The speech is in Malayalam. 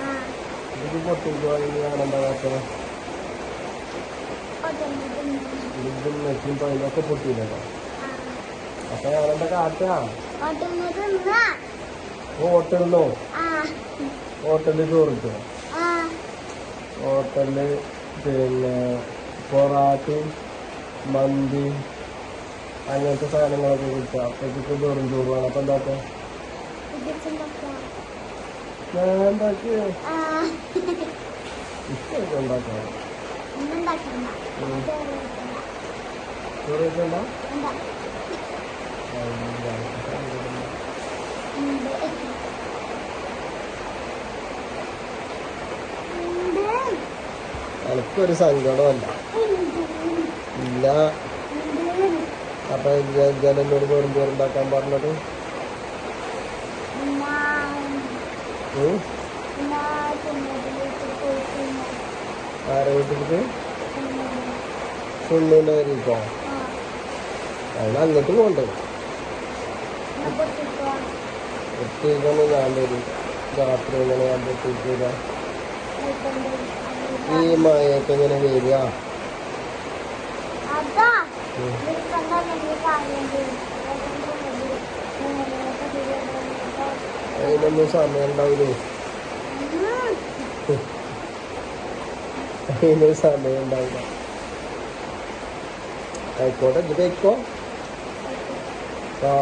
ആ ഇത് പൊട്ടിക്കുവാണെങ്കിൽ ഞാനെന്താ കാട്ടണം ഇതും നെറ്റും പൈനൊക്കെ പൊട്ടിയില്ലല്ലോ. അപ്പൊ ഞാനെന്താ കാട്ടാ? ആ ഹോട്ടലിൽ ചോറിട്ടോ ഹോട്ടലിൽ പിന്നെ പൊറാട്ടയും മന്തി അങ്ങനത്തെ സാധനങ്ങളൊക്കെ കിട്ടുക അപ്പോഴത്തേക്ക് വെറും ചോറ് വേണം അപ്പം എന്താക്കാം ഞാൻ ഉണ്ടാക്കി ആ. ഇഷ്ടമൊക്കെ ഉണ്ടാക്കാം ഒന്നുണ്ടാക്കണ്ട ഉം. ചോറ് വെക്കണ്ട. ചോറ് വെക്കണ്ട എന്താ ഉണ്ട്. എനിക്കൊരു സങ്കടമല്ല ഇല്ല അപ്പൊ ഞാൻ എന്നോട് വെറും ചോറ് പറഞ്ഞത് ഞാൻ ഉം? ഞാൻ തിന്നതിലേക്ക് പോയിട്ടില്ല ആരെ വീട്ടിലേക്ക് സുണ്ണൂന്റെ വരിക്കോ അതിന് അങ്ങോട്ട് പോകണ്ടേ ഒറ്റയ്ക്കൊന്നും ഞാൻ വരും രാത്രി ഇങ്ങനെ ഞാൻ പൊട്ടിക്കൂല ഈ മഴയൊക്കെ ഇങ്ങനെ വരിക? അതിനൊന്നും സമയം ഉണ്ടാവില്ലേ അതിനൊരു സമയം ഉണ്ടാവില്ല ആയിക്കോട്ടെ ഇത് കഴിക്കോ? ആ.